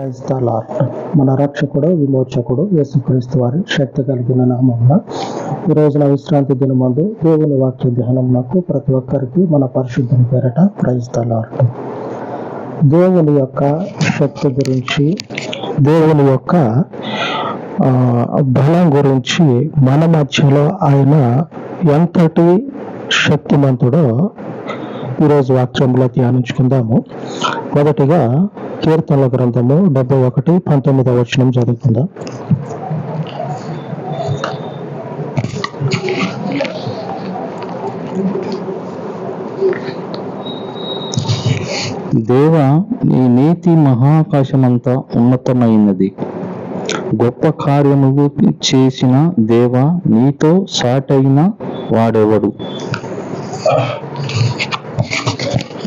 Praise the lord మన రక్షకుడు విమోచకుడు యేసుక్రీస్తు వారి శక్తి కలిగిన నామమున ఈ రోజున విశ్రాంతి దినమందు దేవుని వాక్య ధ్యానం నాకు ప్రతి ఒక్కరికి మన పరిశుద్ధుని పేరట ప్రైజ్ ద లార్డ్ దేవుని యొక్క శక్తి గురించి దేవుని యొక్క బలం గురించి మన మధ్యలో ఆయన ఎంతటి శక్తిమంతుడో ఈరోజు వాక్యంలో ధ్యానించుకుందాము. మొదటిగా కీర్తనల గ్రంథము డెబ్బై ఒకటి పంతొమ్మిదవ వచనం చదువుకుందాం. దేవ నీ నీతి మహాకాశమంత ఉన్నతమైనది. గొప్ప కార్యములు చేసిన దేవ నీతో సాటైన వాడెవడు?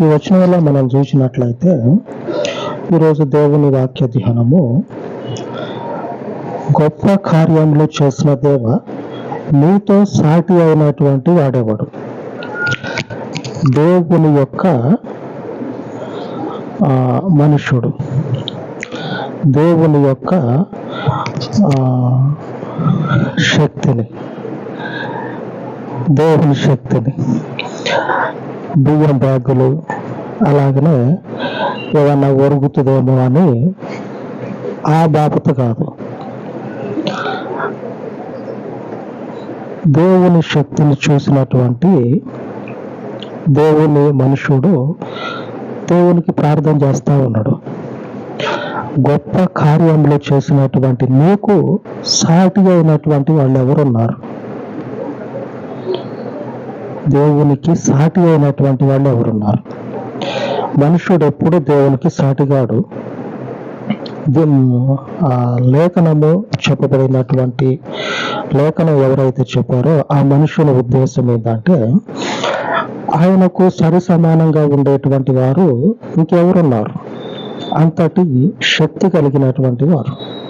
ఈ వచనంలో మనం చూసినట్లయితే ఈరోజు దేవుని వాక్య ధ్యానము గొప్ప కార్యములు చేసిన దేవ నీతో సాటి అయినటువంటి వాడేవాడు? దేవుని యొక్క ఆ, మనుషుడు. దేవుని యొక్క శక్తిని. దేవుని శక్తిని. బియ్యం బ్యాగులు అలాగనే ఏమన్నా ఒరుగుతుందేమో అని ఆ బాపత కాదు. దేవుని శక్తిని చూసినటువంటి దేవుని మనుషుడు దేవునికి ప్రార్థన చేస్తా ఉన్నాడు. గొప్ప కార్యంలో చేసినటువంటి నీకు సాటి అయినటువంటి వాళ్ళు ఎవరున్నారు? దేవునికి సాటి అయినటువంటి వాళ్ళు ఎవరున్నారు? మనుషుడు ఎప్పుడు దేవునికి సాటిగాడు? లేఖనము చెప్పబడినటువంటి లేఖనం ఎవరైతే చెప్పారో ఆ మనుషుల ఉద్దేశం ఏంటంటే ఆయనకు సరి సమానంగా ఉండేటువంటి వారు ఇంకెవరున్నారు? అంతటి శక్తి కలిగినటువంటి వారు.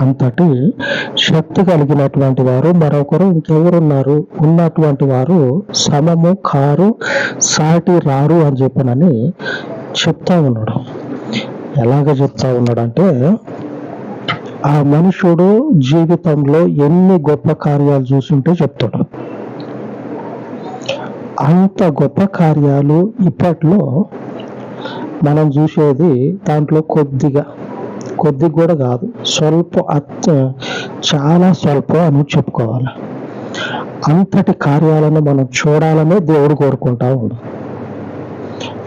అంతటి శక్తి కలిగినటువంటి వారు మరొకరు ఇంకెవరున్నారు? ఉన్నటువంటి వారు సమము కారు సాటి రారు అని చెప్పనని చెప్తా ఉన్నాడు. ఎలాగ చెప్తా ఉన్నాడంటే ఆ మనుషుడు జీవితంలో ఎన్ని గొప్ప కార్యాలు చూసుంటే చెప్తాడు. అంత గొప్ప కార్యాలు ఇప్పట్లో మనం చూసేది దాంట్లో కొద్దిగా కొద్ది కూడా కాదు స్వల్ప అత్త చాలా స్వల్పం అని చెప్పుకోవాలి. అంతటి కార్యాలను మనం చూడాలనే దేవుడు కోరుకుంటా ఉంది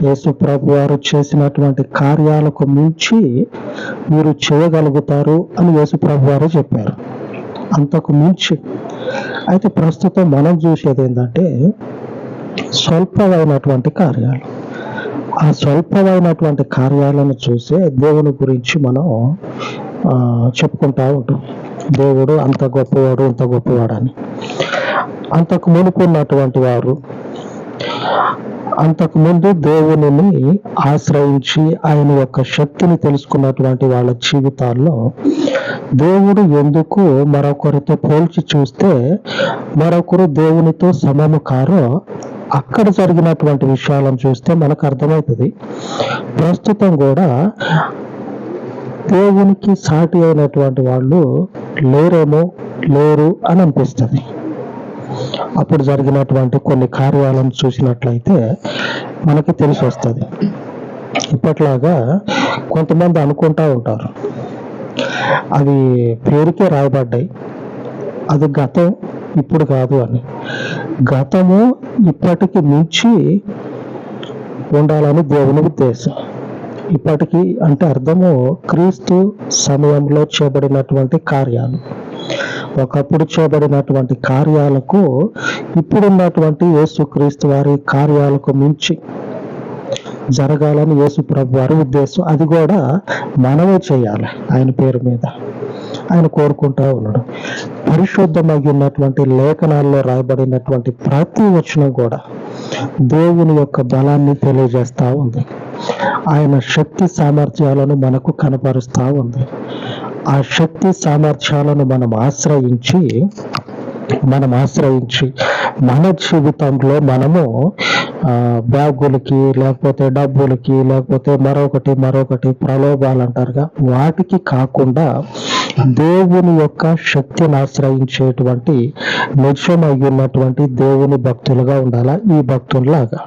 యేసు ప్రభు వారు చేసినటువంటి కార్యాలకు మించి మీరు చేయగలుగుతారు అని యేసు ప్రభు వారు చెప్పారు. అంతకు మించి. అయితే ప్రస్తుతం మనం చూసేది ఏంటంటే స్వల్పమైనటువంటి కార్యాలు. ఆ స్వల్పమైనటువంటి కార్యాలను చూసే దేవుని గురించి మనం ఆ, చెప్పుకుంటా ఉంటాం. దేవుడు అంత గొప్పవాడు అంత గొప్పవాడని. అంతకు మునుపు ఉన్నటువంటి వారు అంతకు ముందు దేవునిని ఆశ్రయించి ఆయన యొక్క శక్తిని తెలుసుకున్నటువంటి వాళ్ళ జీవితాల్లో దేవుడు ఎందుకు మరొకరితో పోల్చి చూస్తే మరొకరు దేవునితో సమము కారో అక్కడ జరిగినటువంటి విషయాలను చూస్తే మనకు అర్థమవుతుంది. ప్రస్తుతం కూడా దేవునికి సాటి అయినటువంటి వాళ్ళు లేరేమో లేరు అని అనిపిస్తుంది. అప్పుడు జరిగినటువంటి కొన్ని కార్యాలను చూసినట్లయితే మనకి తెలిసి వస్తుంది. ఇప్పట్లాగా కొంతమంది అనుకుంటా ఉంటారు. అవి పేరుకే రాయబడ్డాయి. అది గతం ఇప్పుడు కాదు అని. గతము ఇప్పటికి మించి ఉండాలని దేవుని ఉద్దేశం. ఇప్పటికి అంటే అర్థము క్రీస్తు సమయంలో చేయబడినటువంటి కార్యాలు. ఒకప్పుడు చేయబడినటువంటి కార్యాలకు ఇప్పుడున్నటువంటి యేసుక్రీస్తు వారి కార్యాలకు మించి జరగాలని యేసు ప్రభు వారి ఉద్దేశం. అది కూడా మనమే చేయాలి ఆయన పేరు మీద. ఆయన కోరుకుంటా ఉన్నాడు. పరిశుద్ధమై ఉన్నటువంటి లేఖనాల్లో రాయబడినటువంటి ప్రతి వచనం కూడా దేవుని యొక్క బలాన్ని తెలియజేస్తా ఉంది. ఆయన శక్తి సామర్థ్యాలను మనకు కనపరుస్తూ ఉంది. ఆ శక్తి సామర్థ్యాలను మనం ఆశ్రయించి మనం ఆశ్రయించి మన జీవితంలో మనము బ్యాగులకి లేకపోతే డబ్బులకి లేకపోతే మరొకటి మరొకటి ప్రలోభాలు అంటారుగా వాటికి కాకుండా దేవుని యొక్క శక్తిని ఆశ్రయించేటువంటి నిజమై ఉన్నటువంటి దేవుని భక్తులుగా ఉండాలా? ఈ భక్తుల్లాగా.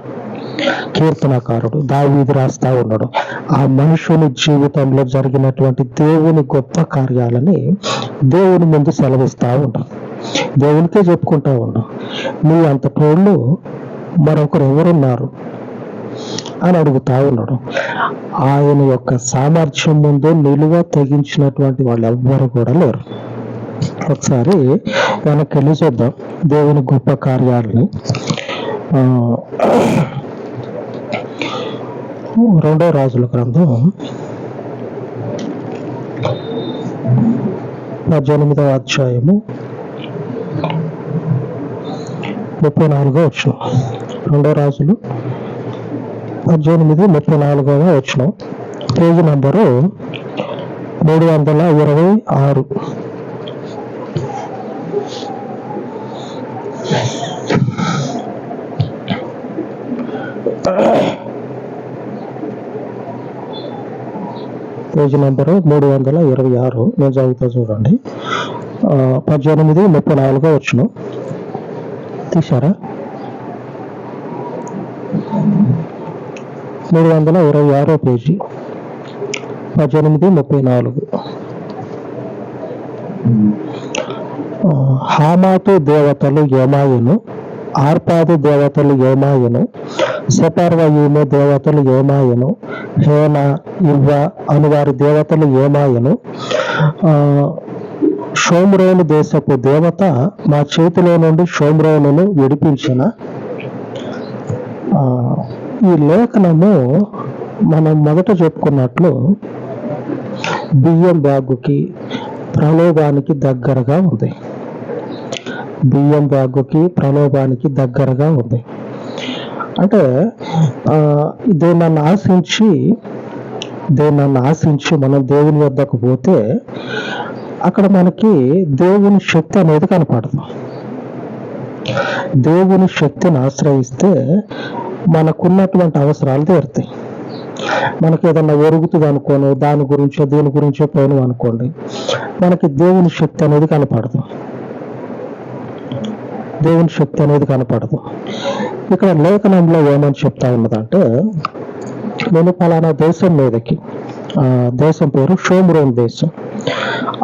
కీర్తనకారుడు దావీది రాస్తా ఉన్నాడు. ఆ మనుషుని జీవితంలో జరిగినటువంటి దేవుని గొప్ప కార్యాలని దేవుని ముందు సెలవిస్తా ఉంటాడు. దేవునితో చెప్పుకుంటా ఉన్నాం. నీ అంత తోళ్ళు మరొకరు ఎవరున్నారు? అని అడుగుతా ఉన్నాడు. ఆయన యొక్క సామర్థ్యం ముందు నిలువ తెగించినటువంటి వాళ్ళు ఎవ్వరు కూడా లేరు. ఒకసారి వెనక్కి వెళ్ళి చూద్దాం దేవుని గొప్ప కార్యాలని. రెండో రాజుల గ్రంథం పద్దెనిమిదవ అధ్యాయము ముప్పై నాలుగో వచ్చిన రెండో రాజులు. పద్దెనిమిది ముప్పై నాలుగవ వచ్చిన పేజీ నంబరు మూడు వందల ఇరవై ఆరు. పేజీ నెంబరు మూడు వందల ఇరవై ఆరు. నేను చదువుతా చూడండి. పద్దెనిమిది ముప్పై నాలుగో వచ్చును. తీశారా? మూడు వందల ఇరవై ఆరో పేజీ. పద్దెనిమిది ముప్పై నాలుగు. హామాతు దేవతలు ఏమాయును ఆర్పాదు దేవతలు ఏమాయును సెపర్వయీము దేవతలు ఏమాయును హేన ఇవ్వ అను వారి దేవతలు ఏమాయును ఆ, షోమ్రోను దేశపు దేవత మా చేతిలో నుండి షోమ్రోను విడిపించిన. ఈ లేఖనము మనం మొదట చెప్పుకున్నట్లు బియ్యం బ్యాగుకి ప్రలోభానికి దగ్గరగా ఉంది. బియ్యం బ్యాగుకి ప్రలోభానికి దగ్గరగా ఉంది. అంటే దేనన్ను ఆశించి దేనన్ను ఆశించి మనం దేవుని వద్దకు పోతే అక్కడ మనకి దేవుని శక్తి అనేది కనపడదు. దేవుని శక్తిని ఆశ్రయిస్తే మనకున్నటువంటి అవసరాలు తీరుతాయి. మనకి ఏదన్నా ఒరుగుతుంది అనుకోను దాని గురించో దీని గురించో పోయినాం అనుకోండి మనకి దేవుని శక్తి అనేది కనపడదు. దేవుని శక్తి అనేది కనపడదు. ఇక్కడ లేఖనంలో ఏమని చెప్తా ఉన్నదంటే నేను ఫలానా దేశం మీదకి ఆ దేశం పేరు షోమ్రోన్ దేశం.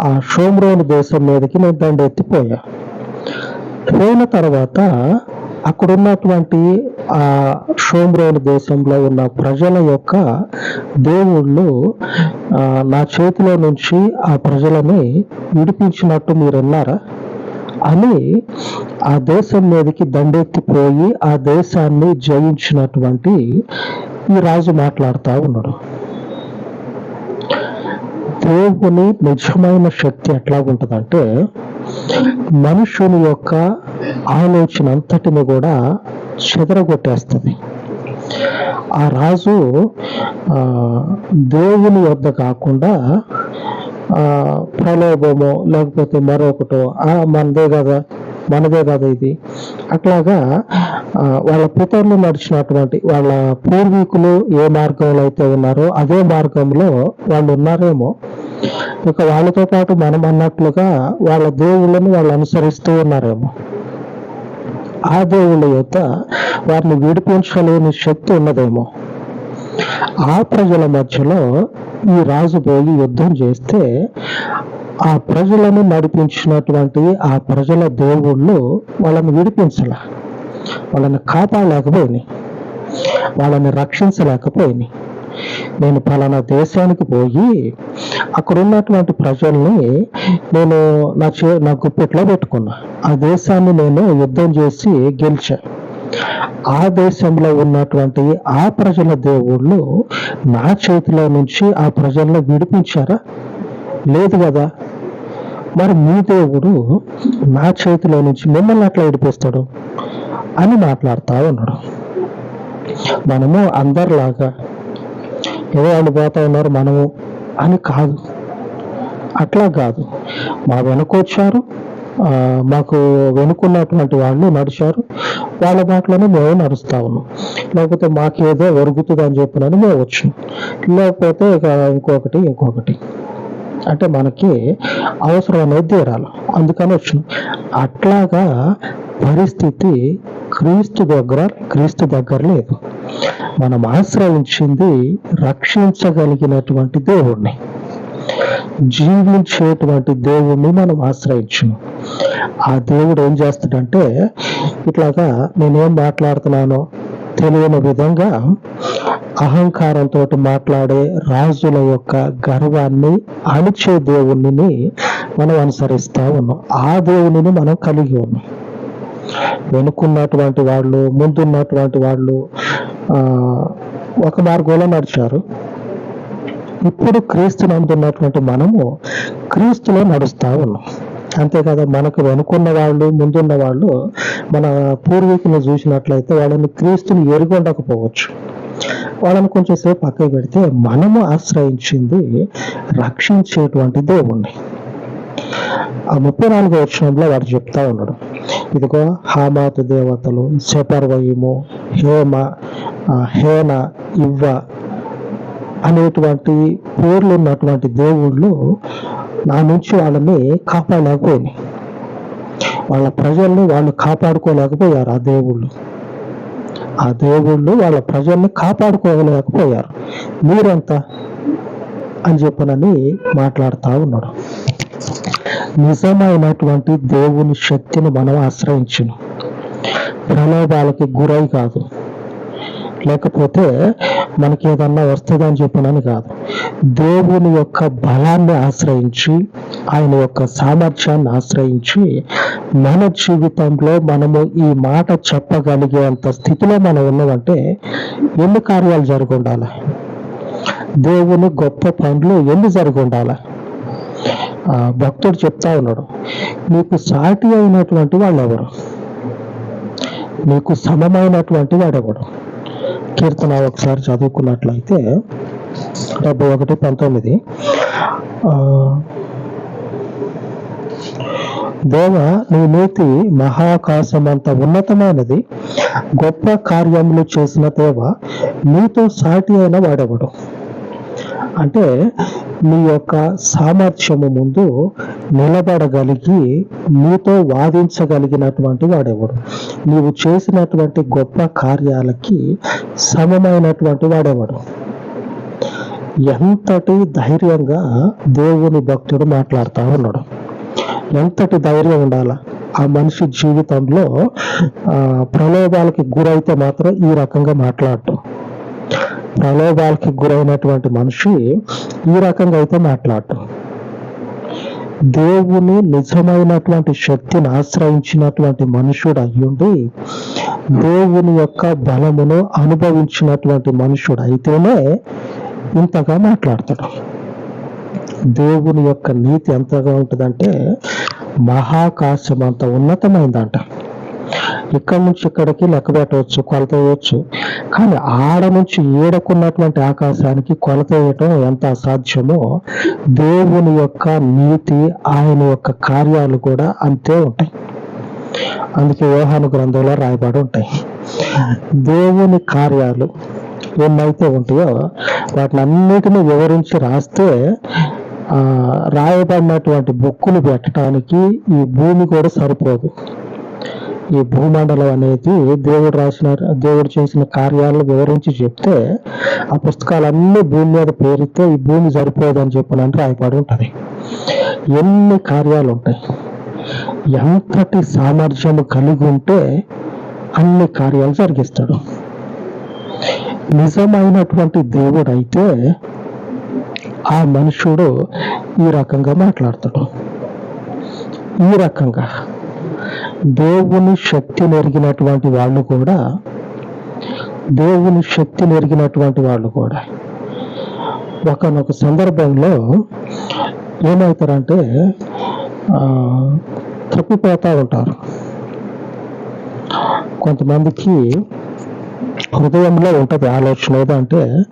ఆ షోమ్రోన్ దేశం మీదకి నేను దండెత్తిపోయా పోయిన తర్వాత అక్కడ ఉన్నటువంటి ఆ షోమ్రోన్ దేశంలో ఉన్న ప్రజల యొక్క దేవుళ్ళు నా చేతిలో నుంచి ఆ ప్రజలని విడిపించినట్టు మీరు విన్నారా అని ఆ దేశం మీదకి దండెత్తిపోయి ఆ దేశాన్ని జయించినటువంటి ఈ రాజు మాట్లాడుతూ ఉన్నాడు. దేవుని నిజమైన శక్తి ఎట్లా ఉంటుందంటే మనుషుని యొక్క ఆలోచన అంతటిని కూడా చెదరగొట్టేస్తుంది. ఆ రాజు ఆ, దేవుని వద్ద కాకుండా ఆ, లేకపోతే మరొకటో ఆ మనదే కదా మనదే కదా ఇది. అట్లాగా వాళ్ళ పితరులు నడిచినటువంటి వాళ్ళ పూర్వీకులు ఏ మార్గంలో అయితే ఉన్నారో అదే మార్గంలో వాళ్ళు ఉన్నారేమో. ఇక వాళ్ళతో పాటు మనం అన్నట్లుగా వాళ్ళ దేవుళ్ళని వాళ్ళు అనుసరిస్తూ ఉన్నారేమో. ఆ దేవుళ్ళ యొక్క వారిని విడిపించలేని శక్తి ఉన్నదేమో. ఆ ప్రజల మధ్యలో ఈ రాజు పోయి యుద్ధం చేస్తే ఆ ప్రజలను నడిపించినటువంటి ఆ ప్రజల దేవుళ్ళు వాళ్ళని విడిపించాల. వాళ్ళని కాపాడలేకపోయినాయి వాళ్ళని రక్షించలేకపోయినాయి నేను పలానా దేశానికి పోయి అక్కడ ఉన్నటువంటి ప్రజల్ని నేను నా చే నా గుప్పెట్లో పెట్టుకున్నా. ఆ దేశాన్ని నేను యుద్ధం చేసి గెలిచా. ఆ దేశంలో ఉన్నటువంటి ఆ ప్రజల దేవుళ్ళు నా చేతిలో నుంచి ఆ ప్రజలను విడిపించారా? లేదు కదా? మరి మీ దేవుడు నా చేతిలో నుంచి మిమ్మల్ని అట్లా విడిపిస్తాడు అని మాట్లాడుతూ ఉన్నాడు. మనము అందరిలాగా ఏదో వాళ్ళు పోతా ఉన్నారు మనము అని కాదు. అట్లా కాదు. మా వెనుకొచ్చారు మాకు వెనుకున్నటువంటి వాళ్ళు నడిచారు. వాళ్ళ దాంట్లోనే మేము నడుస్తా ఉన్నాం. లేకపోతే మాకేదో ఒరుగుతుంది అని చెప్పినని మేము వచ్చాం. లేకపోతే ఇక ఇంకొకటి ఇంకొకటి. అంటే మనకి అవసరం అనేది తీరాలి. అందుకని వచ్చినాం అట్లాగా పరిస్థితి క్రీస్తు దగ్గర క్రీస్తు దగ్గర లేదు. మనం ఆశ్రయించింది రక్షించగలిగినటువంటి దేవుణ్ణి. జీవించేటువంటి దేవుణ్ణి మనం ఆశ్రయించును. ఆ దేవుడు ఏం చేస్తాడంటే ఇట్లాగా నేనేం మాట్లాడుతున్నానో తెలియని విధంగా అహంకారంతో మాట్లాడే రాజుల యొక్క గర్వాన్ని అణిచే దేవుణ్ణిని మనం అనుసరిస్తా ఉన్నాం. ఆ దేవునిని మనం కలిగి ఉన్నాం. వెనుకున్నటువంటి వాళ్ళు ముందున్నటువంటి వాళ్ళు ఆ, ఒక మార్గంలో నడిచారు. ఇప్పుడు క్రీస్తు నందున్నటువంటి మనము క్రీస్తులో నడుస్తూ ఉన్నాం. అంతే కదా మనకు వెనుకున్న వాళ్ళు ముందున్న వాళ్ళు మన పూర్వీకులను చూసినట్లయితే వాళ్ళని క్రీస్తుని ఎరుగొండకపోవచ్చు. వాళ్ళని కొంచెం సేపు పక్కకు పెడితే మనము ఆశ్రయించింది రక్షించేటువంటి దేవుణ్ణి. ఆ ముప్పై నాలుగో వచనంలో వాడు చెప్తా ఉన్నాడు. ఇదిగో హామాతు దేవతలు శపర్వయము హేమ ఆ, హేన ఇవ్వ అనేటువంటి పేర్లు ఉన్నటువంటి దేవుళ్ళు నా నుంచి వాళ్ళని కాపాడలేకపోయినాయి. వాళ్ళ ప్రజల్ని వాళ్ళు కాపాడుకోలేకపోయారు ఆ దేవుళ్ళు. ఆ దేవుళ్ళు వాళ్ళ ప్రజల్ని కాపాడుకోలేకపోయారు. మీరెంత అని చెప్పనని మాట్లాడుతూ ఉన్నాడు. నిజమైనటువంటి దేవుని శక్తిని మనం ఆశ్రయించును. ప్రలోభాలకి గురై కాదు. లేకపోతే మనకి ఏదన్నా వస్తుందని చెప్పినని కాదు. దేవుని యొక్క బలాన్ని ఆశ్రయించి ఆయన యొక్క సామర్థ్యాన్ని ఆశ్రయించి మన జీవితంలో మనము ఈ మాట చెప్పగలిగేంత స్థితిలో మనం ఉన్నామంటే ఎన్ని కార్యాలు జరుగుండాలి? దేవుని గొప్ప పనులు ఎన్ని జరుగుండాలి? ఆ, భక్తుడు చెప్తా ఉన్నాడు నీకు సాటి అయినటువంటి వాళ్ళు ఎవరు నీకు సమమైనటువంటి వాడెవడు? కీర్తన ఒకసారి చదువుకున్నట్లయితే డెబ్బై ఒకటి పంతొమ్మిది. ఆ, దేవ నీ నీతి మహాకాశమంత ఉన్నతమైనది. గొప్ప కార్యములు చేసిన దేవ నీతో సాటి అయిన వాడెవడు? అంటే నీ యొక్క సామర్థ్యము ముందు నిలబడగలిగి నీతో వాదించగలిగినటువంటి వాడెవడు? నీవు చేసినటువంటి గొప్ప కార్యాలకి సమమైనటువంటి వాడెవడు? ఎంతటి ధైర్యంగా దేవుని భక్తుడు మాట్లాడుతూ ఉన్నాడు. ఎంతటి ధైర్యం ఉండాలా? ఆ మనిషి జీవితంలో ఆ, ప్రలోభాలకి గురైతే మాత్రం ఈ రకంగా మాట్లాడటం. ప్రలోభాలకి గురైనటువంటి మనిషి ఈ రకంగా అయితే మాట్లాడటం దేవుని నిజమైనటువంటి శక్తిని ఆశ్రయించినటువంటి మనుషుడు అయ్యుండి దేవుని యొక్క బలమును అనుభవించినటువంటి మనుషుడు అయితేనే ఇంతగా మాట్లాడతాడు. దేవుని యొక్క నీతి ఎంతగా ఉంటుందంటే మహాకాశం అంత ఉన్నతమైందంట. ఇక్కడ నుంచి ఇక్కడికి లెక్క పెట్టవచ్చు కొలత వేయవచ్చు. కానీ ఆడ నుంచి ఏడకున్నటువంటి ఆకాశానికి కొలత వేయటం ఎంత అసాధ్యమో దేవుని యొక్క నీతి ఆయన యొక్క కార్యాలు కూడా అంతే ఉంటాయి. అందుకే యోహాను గ్రంథంలో రాయబడి ఉంటాయి. దేవుని కార్యాలు ఏమైతే ఉంటాయో వాటిని అన్నిటిని వివరించి రాస్తే ఆ, రాయబడినటువంటి బుక్కులు పెట్టడానికి ఈ భూమి కూడా సరిపోదు. ఈ భూమండలం అనేది దేవుడు రాసిన దేవుడు చేసిన కార్యాలను వివరించి చెప్తే ఆ పుస్తకాలన్నీ భూమి మీద పేరితే ఈ భూమి సరిపోదు అని చెప్పినని రాయపడి ఉంటుంది. ఎన్ని కార్యాలు ఉంటాయి? ఎంతటి సామర్థ్యము కలిగి ఉంటే అన్ని కార్యాలు జరిగిస్తాడు. నిజమైనటువంటి దేవుడు అయితే ఆ మనుషుడు ఈ రకంగా మాట్లాడతాడు. ఈ రకంగా దేవుని శక్తి నెరిగినటువంటి వాళ్ళు కూడా దేవుని శక్తి నెరిగినటువంటి వాళ్ళు కూడా. ఒకనొక సందర్భంలో ఏమవుతారంటే ఆ, ఉంటారు. కొంతమందికి హృదయంలో ఉంటది ఆలోచన ఏదంటే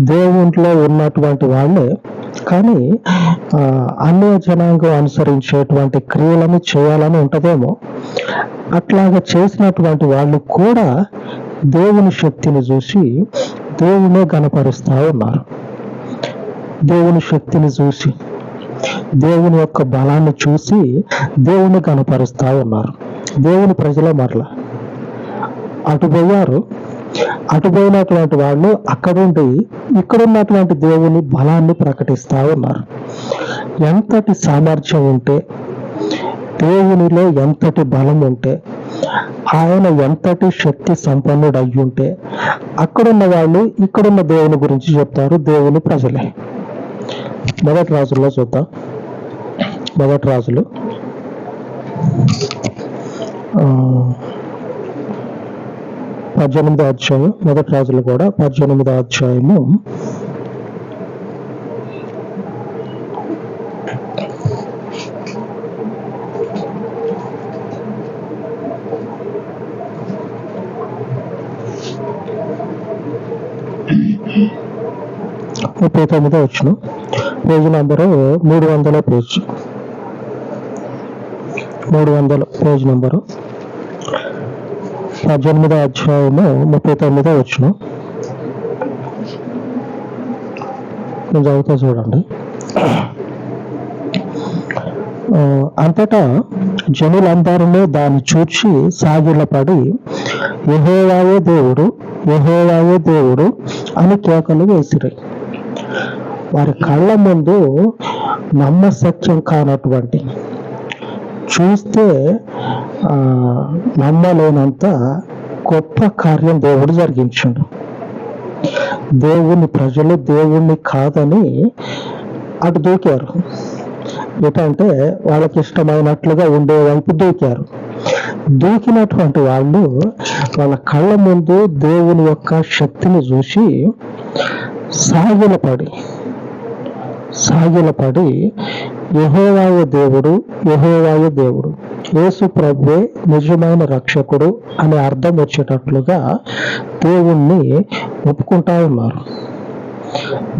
దేవుంట్లో ఉన్నటువంటి వాళ్ళే కానీ అన్య జనాంగం అనుసరించేటువంటి క్రియలను చేయాలని ఉంటదేమో. అట్లాగా చేసినటువంటి వాళ్ళు కూడా దేవుని శక్తిని చూసి దేవునే గనపరుస్తా ఉన్నారు. దేవుని శక్తిని చూసి దేవుని యొక్క బలాన్ని చూసి దేవుని కనపరుస్తా ఉన్నారు. దేవుని ప్రజల మరల. అటు పోయారు. అటుపోయినటువంటి వాళ్ళు అక్కడుండి ఇక్కడున్నటువంటి దేవుని బలాన్ని ప్రకటిస్తూ ఉన్నారు. ఎంతటి సామర్థ్యం ఉంటే దేవునిలో ఎంతటి బలం ఉంటే ఆయన ఎంతటి శక్తి సంపన్నుడు అయ్యుంటే ఉంటే అక్కడున్న వాళ్ళు ఇక్కడున్న దేవుని గురించి చెప్తారు దేవుని ప్రజలే. మొదటి రాజుల్లో చూద్దాం. మొదటి రాజులు. ఆ, పద్దెనిమిదో అధ్యాయం మొదటి రాజులు కూడా పద్దెనిమిదో అధ్యాయము. ముప్పై తొమ్మిదో వచ్చిన పేజీ నంబరు మూడు వందల పేజీ మూడు వందల పేజ్ నెంబరు. పద్దెనిమిదో అధ్యాయము ముప్పై తొమ్మిదో వచ్చిన నేను చదువుతా చూడండి. అంతటా జనులందరినీ దాన్ని చూచి సాగిలపడి యెహోవాయే దేవుడు యెహోవాయే దేవుడు అని కేకలు వేసిరి. వారి కళ్ళ ముందు నమ్మసత్యం కానటువంటి చూస్తే నమ్మలేనంత గొప్ప కార్యం దేవుడు జరిగించాడు. దేవుని ప్రజలు దేవుణ్ణి కాదని అటు దూకారు. ఎటంటే వాళ్ళకి ఇష్టమైనట్లుగా ఉండే వైపు దూకారు. దూకినటువంటి వాళ్ళు వాళ్ళ కళ్ళ ముందు దేవుని యొక్క శక్తిని చూసి సాగిలపడి సాగిలపడి యహోవాయ దేవుడు యహోవాయ దేవుడు. యేసు ప్రభువే నిజమైన రక్షకుడు అనే అర్థం వచ్చేటట్లుగా దేవుణ్ణి ఒప్పుకుంటా ఉన్నారు.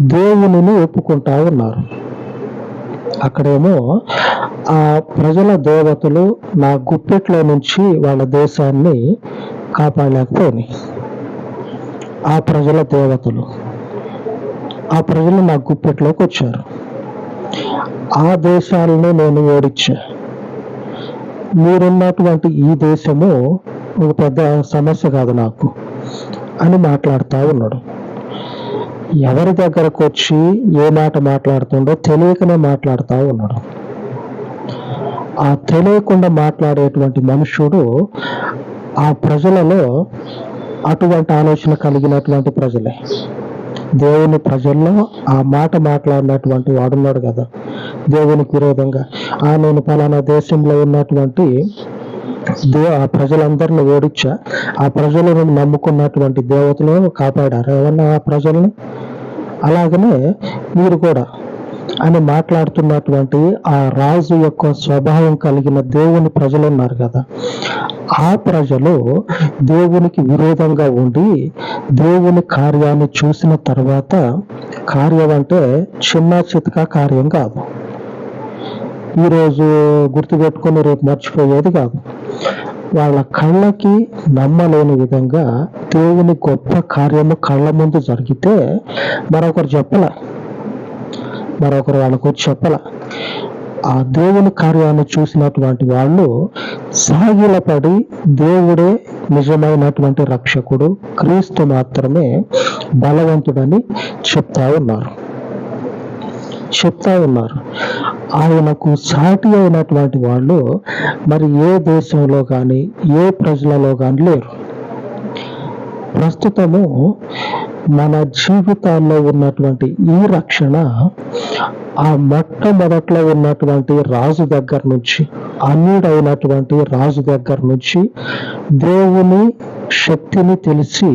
దేవునిని ఒప్పుకుంటా ఉన్నారు. అక్కడేమో ఆ ప్రజల దేవతలు నా గుప్పెట్లో నుంచి వాళ్ళ దేశాన్ని కాపాడలేకపోయినాయి. ఆ ప్రజల దేవతలు ఆ ప్రజలు నా గుప్పెట్లోకి వచ్చారు. ఆ దేశాలని నేను ఓడించా. మీరున్నటువంటి ఈ దేశము ఒక పెద్ద సమస్య కాదు నాకు అని మాట్లాడుతూ ఉన్నాడు. ఎవరి దగ్గరకు వచ్చి ఏ మాట మాట్లాడుతుండో తెలియకనే మాట్లాడుతూ ఉన్నాడు. ఆ తెలియకుండా మాట్లాడేటువంటి మనుషుడు ఆ ప్రజలలో అటువంటి ఆలోచన కలిగినటువంటి ప్రజలే. దేవుని ప్రజల్లో ఆ మాట మాట్లాడినటువంటి వాడున్నాడు కదా. దేవునికి విరోధంగా. ఆ నేను పలానా దేశంలో ఉన్నటువంటి దే ఆ ప్రజలందరిని ఓడించా. ఆ ప్రజలను నమ్ముకున్నటువంటి దేవతలు కాపాడారు? ఏమన్నా ఆ ప్రజల్ని? అలాగనే మీరు కూడా అని మాట్లాడుతున్నటువంటి ఆ రాజు యొక్క స్వభావం కలిగిన దేవుని ప్రజలు ఉన్నారు కదా. ఆ ప్రజలు దేవునికి విరోధంగా ఉండి దేవుని కార్యాన్ని చూసిన తర్వాత కార్యం అంటే చిన్న చితక కార్యం కాదు. ఈరోజు గుర్తుపెట్టుకొని రేపు మర్చిపోయేది కాదు. వాళ్ళ కళ్ళకి నమ్మలేని విధంగా దేవుని గొప్ప కార్యము కళ్ళ ముందు జరిగితే మరొకరు చెప్పలే మరొకరు వాళ్ళకు చెప్పల. ఆ దేవుని కార్యాన్ని చూసినటువంటి వాళ్ళు సాగిలపడి దేవుడే నిజమైనటువంటి రక్షకుడు క్రీస్తు మాత్రమే బలవంతుడని చెప్తా ఉన్నారు. చెప్తా ఉన్నారు. ఆయనకు సాటి అయినటువంటి వాళ్ళు మరి ఏ దేశంలో కానీ ఏ ప్రజలలో కానీ లేరు. ప్రస్తుతము మన జీవితాల్లో ఉన్నటువంటి ఈ రక్షణ ఆ మొట్టమొదట్లో ఉన్నటువంటి రాజు దగ్గర నుంచి అన్యుడైనటువంటి రాజు దగ్గర నుంచి దేవుని శక్తిని తెలిసి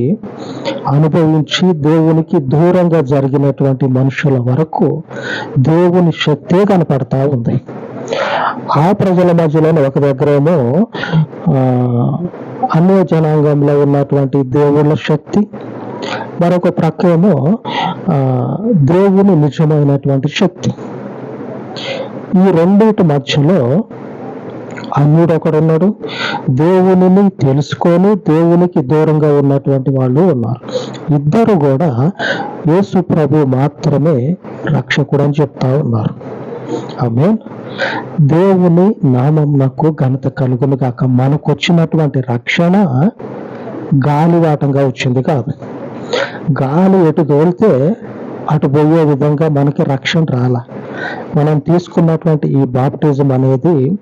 అనుభవించి దేవునికి దూరంగా జరిగినటువంటి మనుషుల వరకు దేవుని శక్తే కనపడతా ఉంది. ఆ ప్రజల మధ్యలోనే ఒక దగ్గరేమో అన్య జనాంగంలో ఉన్నటువంటి దేవుళ్ళ శక్తి మరొక ప్రక్క ఏమో దేవుని నిజమైనటువంటి శక్తి. ఈ రెండింటి మధ్యలో అన్యుడు ఒకడున్నాడు దేవునిని తెలుసుకొని దేవునికి దూరంగా ఉన్నటువంటి వాళ్ళు ఉన్నారు. ఇద్దరు కూడా యేసు ప్రభు మాత్రమే రక్షకుడు అని చెప్తా ఉన్నారు. ఆమె దేవుని నామంనకు ఘనత కలుగును కాక మనకు వచ్చినటువంటి రక్షణ గాలివాటంగా వచ్చింది కాదు. గాలి ఎటు తోలితే అటు పోయే విధంగా మనకి రక్షణ రాల. మనం తీసుకున్నటువంటి ఈ బాప్టిజం అనేది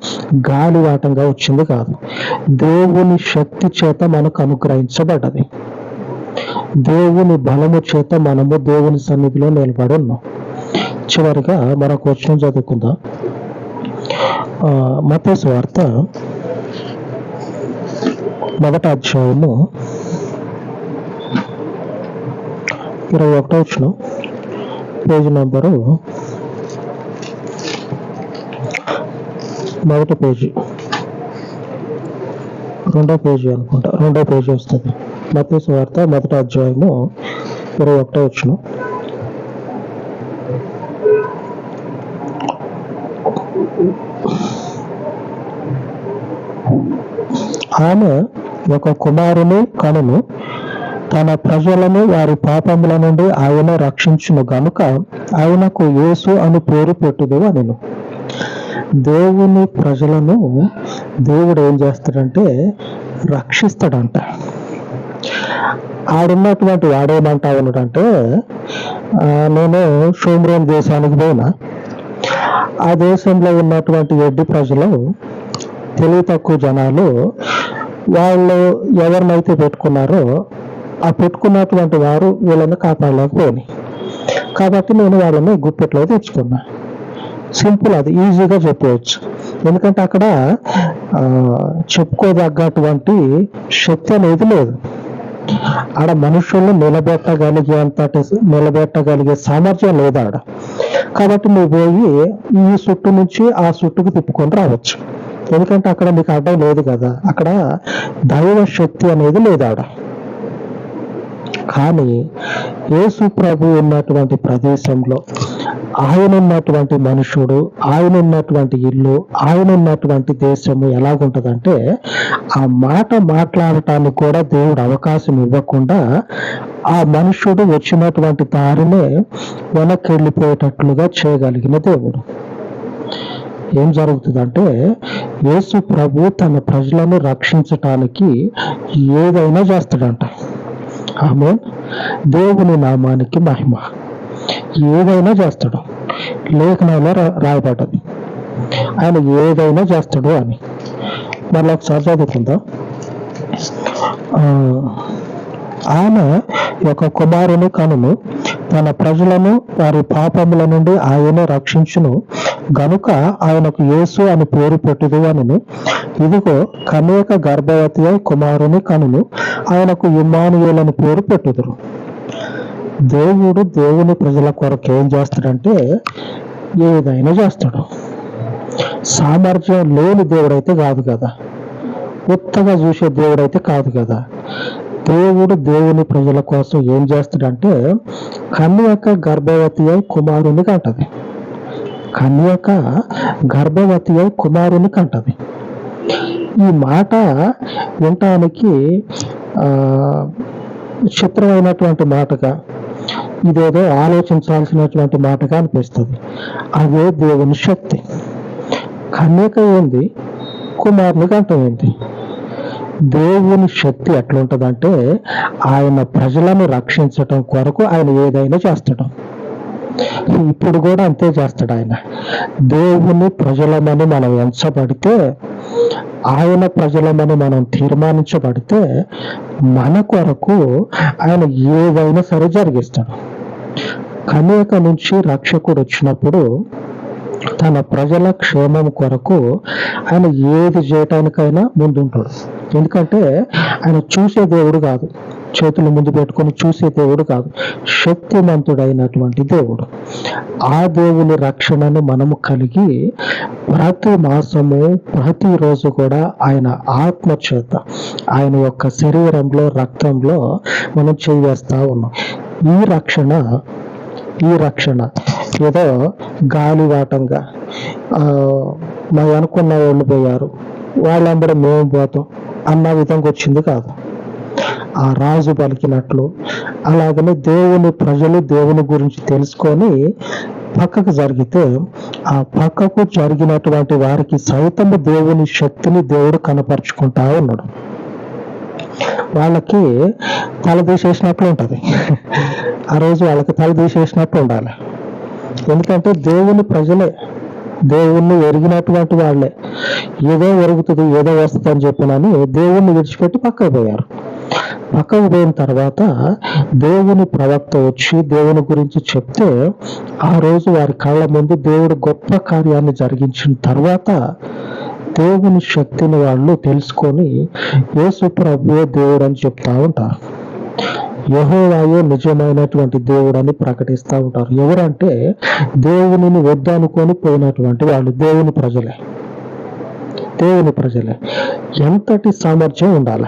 గాలివాటంగా వచ్చింది కాదు. దేవుని శక్తి చేత మనకు అనుగ్రహించబడ్డది. దేవుని బలము చేత మనము దేవుని సన్నిధిలో నిలబడి ఉన్నాం చివరిగా మరొక వచనం చదువుకుందాం. ఆ, మత్తయి వార్త మొదట అధ్యాయము ఇరవై ఒకటో వచ్చిన పేజీ నెంబరు మొదటి పేజీ. రెండో పేజీ అనుకుంటా రెండో పేజీ వస్తుంది. మత్తయి వార్త మొదటి అధ్యాయము ఇరవై ఒకటో వచ్చిన ఆమె ఒక కుమారుని కనును తన ప్రజలను వారి పాపముల నుండి ఆయన రక్షించును గనుక ఆయనకు యేసు అని పేరు పెట్టుదు అనెను. దేవుని ప్రజలను దేవుడు ఏం చేస్తాడంటే రక్షిస్తాడంట. ఆడున్నటువంటి వాడేమంటా ఉన్నాడంటే ఆ, నేను షోమ్రోన్ దేశానికి పోయినా. ఆ దేశంలో ఉన్నటువంటి ఎడ్డి ప్రజలు తెలివి తక్కువ జనాలు వాళ్ళు ఎవరినైతే పెట్టుకున్నారో ఆ పెట్టుకున్నటువంటి వారు వీళ్ళని కాపాడలేకపోయి కాబట్టి నేను వాళ్ళని గుప్పెట్లో తెచ్చుకున్నా. సింపుల్ అది ఈజీగా చెప్పవచ్చు. ఎందుకంటే అక్కడ ఆ, చెప్పుకోదగ్గటువంటి శక్తి అనేది లేదు. ఆడ మనుషుల్ని నిలబెట్టగలిగే అంతటి నిలబెట్టగలిగే సామర్థ్యం లేదు ఆడ. కాబట్టి నువ్వు పోయి ఈ సుట్టు నుంచి ఆ సుట్టుకు తిప్పుకొని రావచ్చు. ఎందుకంటే అక్కడ మీకు అడ్డం లేదు కదా అక్కడ దైవ శక్తి అనేది లేదు ఆడ. కానీ యేసు ప్రభు ఉన్నటువంటి ప్రదేశంలో ఆయన ఉన్నటువంటి మనుషుడు ఆయన ఉన్నటువంటి ఇల్లు ఆయన ఉన్నటువంటి దేశము ఎలాగుంటదంటే ఆ మాట మాట్లాడటానికి కూడా దేవుడు అవకాశం ఇవ్వకుండా ఆ మనుషుడు వచ్చినటువంటి దారినే వెనక్కి వెళ్ళిపోయేటట్లుగా చేయగలిగిన దేవుడు. ఏం జరుగుతుందంటే యేసు ప్రభు తన ప్రజలను రక్షించటానికి ఏదైనా చేస్తాడంట. ఆమె దేవుని నామానికి మహిమ. ఏదైనా చేస్తాడు. లేఖనాల్లో రా- రాయబడ్డది. ఆయన ఏదైనా చేస్తాడు అని. మళ్ళీ ఒకసారి చదువుకుందాం. ఆ, ఆయన యొక్క కుమారుని కనును తన ప్రజలను వారి పాపముల నుండి ఆయనే రక్షించును. గనుక ఆయనకు యేసు అని పేరు పెట్టుదు అనను. ఇదిగో కనేక గర్భవతి అయి కుమారుని కనును. ఆయనకు ఇమ్మానుయేలని పేరు పెట్టుదురు. దేవుడు దేవుని ప్రజల కొరకు ఏం చేస్తాడంటే ఏదైనా చేస్తాడు. సామర్థ్యం లేని దేవుడైతే కాదు కదా. ఉత్తగా చూసే దేవుడైతే కాదు కదా. దేవుడు దేవుని ప్రజల కోసం ఏం చేస్తాడంటే కన్యక గర్భవతి అయి కుమారుని కంటది. కన్యక గర్భవతి అయి కుమారుని కంటది. ఈ మాట వినటానికి ఆ, చిత్రమైనటువంటి మాటగా ఇదేదో ఆలోచించాల్సినటువంటి మాటగా అనిపిస్తుంది. అదే దేవుని శక్తి. కన్యక ఏంది? కుమారుని కంఠం దేవుని శక్తి ఎట్లుంటదంటే ఆయన ప్రజలను రక్షించటం కొరకు ఆయన ఏదైనా చేస్తాడు. ఇప్పుడు కూడా అంతే చేస్తాడు ఆయన. దేవుని ప్రజలమని మనం ఎంచబడితే ఆయన ప్రజలమని మనం తీర్మానించబడితే మన కొరకు ఆయన ఏదైనా సరే జరిగిస్తాడు. కనేక నుంచి రక్షకుడు వచ్చినప్పుడు తన ప్రజల క్షేమం కొరకు ఆయన ఏది చేయటానికైనా ముందుంటాడు. ఎందుకంటే ఆయన చూసే దేవుడు కాదు. చేతులు ముందు పెట్టుకొని చూసే దేవుడు కాదు. శక్తిమంతుడైనటువంటి దేవుడు. ఆ దేవుని రక్షణను మనము కలిగి ప్రతి మాసము ప్రతిరోజు కూడా ఆయన ఆత్మ చేత ఆయన యొక్క శరీరంలో రక్తంలో మనం చేయేస్తా ఉన్నాం. ఈ రక్షణ ఈ రక్షణ. ఏదో గాలివాటంగా ఆ, మరి అనుకున్న వాళ్ళు పోయారు. వాళ్ళందరూ మేము పోతాం అన్న విధంగా వచ్చింది కాదు. ఆ రాజు పలికినట్లు అలాగనే దేవుని ప్రజలు దేవుని గురించి తెలుసుకొని పక్కకు జరిగితే ఆ పక్కకు జరిగినటువంటి వారికి సైతము దేవుని శక్తిని దేవుడు కనపరుచుకుంటా ఉన్నాడు. వాళ్ళకి తల ఉంటుంది ఉంటది ఆ రోజు వాళ్ళకి తల తీసేసినట్టు ఉండాలి. ఎందుకంటే దేవుని ప్రజలే దేవుణ్ణి ఎరిగినటువంటి వాళ్ళే. ఏదో ఎరుగుతుంది ఏదో వస్తుంది అని చెప్పినని దేవుణ్ణి విడిచిపెట్టి పక్కకు పోయారు. పక్కకు పోయిన తర్వాత దేవుని ప్రవక్త వచ్చి దేవుని గురించి చెప్తే ఆ రోజు వారి కళ్ళ ముందు దేవుడు గొప్ప కార్యాన్ని జరిగించిన తర్వాత దేవుని శక్తిని వాళ్ళు తెలుసుకొని యేసు ప్రభువే దేవుడు అని చెప్తా ఉంటారు. యహోవాయే నిజమైనటువంటి దేవుడు అని ప్రకటిస్తూ ఉంటారు. ఎవరంటే దేవునిని వద్దనుకొని పోయినటువంటి వాళ్ళు దేవుని ప్రజలే. దేవుని ప్రజలే. ఎంతటి సామర్థ్యం ఉండాలి?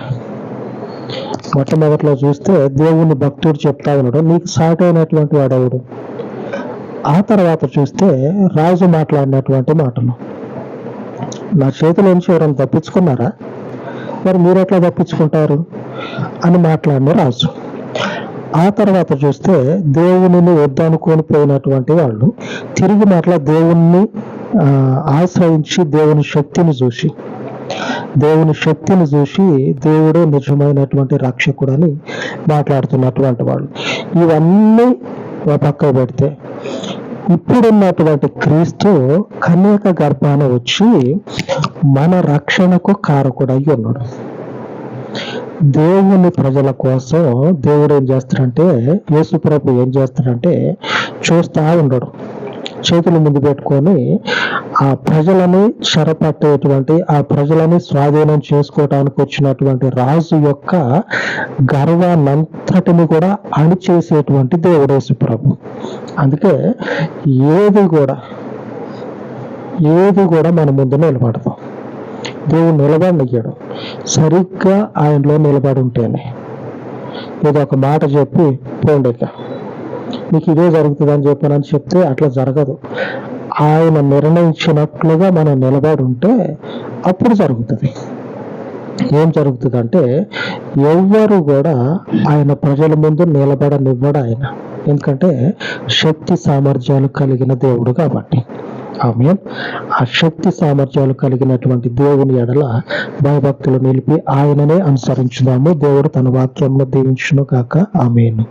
మొట్టమొదట్లో చూస్తే దేవుని భక్తుడు చెప్తా ఉన్నాడు నీకు సాటైనటువంటి అయినటువంటి వాడెవడు? ఆ తర్వాత చూస్తే రాజు మాట్లాడినటువంటి మాటలు. నా చేతిలోంచి ఎవరైనా తప్పించుకున్నారా? మరి మీరు ఎట్లా తప్పించుకుంటారు? అని మాట్లాడిన రాజు. ఆ తర్వాత చూస్తే దేవునిని వద్దనుకొని పోయినటువంటి వాళ్ళు తిరిగి మరలా దేవుణ్ణి ఆశ్రయించి దేవుని శక్తిని చూసి దేవుని శక్తిని చూసి దేవుడే నిజమైనటువంటి రక్షకుడు అని మాట్లాడుతున్నటువంటి వాళ్ళు. ఇవన్నీ పక్క పెడితే ఇప్పుడున్నటువంటి క్రీస్తు కన్యక గర్భాన వచ్చి మన రక్షణకు కారకుడై ఉన్నాడు దేవుని ప్రజల కోసం దేవుడు ఏం చేస్తాడంటే యేసు ప్రభు ఏం చేస్తాడంటే చూస్తా ఉండడు. చేతుల ముందు పెట్టుకొని ఆ ప్రజలని చెరపట్టేటువంటి ఆ ప్రజలని స్వాధీనం చేసుకోవటానికి వచ్చినటువంటి రాజు యొక్క గర్వాన్నంతటిని కూడా అణిచేసేటువంటి దేవుడేసు ప్రభు. అందుకే ఏది కూడా ఏది కూడా మన ముందు నిలబడతాం దేవుడు నిలబడనియ్యాడు సరిగ్గా ఆయనలో నిలబడి ఉంటేనే. ఏదో ఒక మాట చెప్పి పోండి ఇక. ఇదే జరుగుతుంది అని చెప్పానని చెప్తే అట్లా జరగదు. ఆయన నిర్ణయించినట్లుగా మనం నిలబడి ఉంటే అప్పుడు జరుగుతుంది. ఏం జరుగుతుందంటే ఎవ్వరు కూడా ఆయన ప్రజల ముందు నిలబడనివ్వడు ఆయన. ఎందుకంటే శక్తి సామర్థ్యాలు కలిగిన దేవుడు కాబట్టి. ఆమె. ఆ శక్తి సామర్థ్యాలు కలిగినటువంటి దేవుని ఎడల భయభక్తులు నిలిపి ఆయననే అనుసరించుదాము. దేవుడు తన వాక్యంలో దీవించును కాక ఆమెను.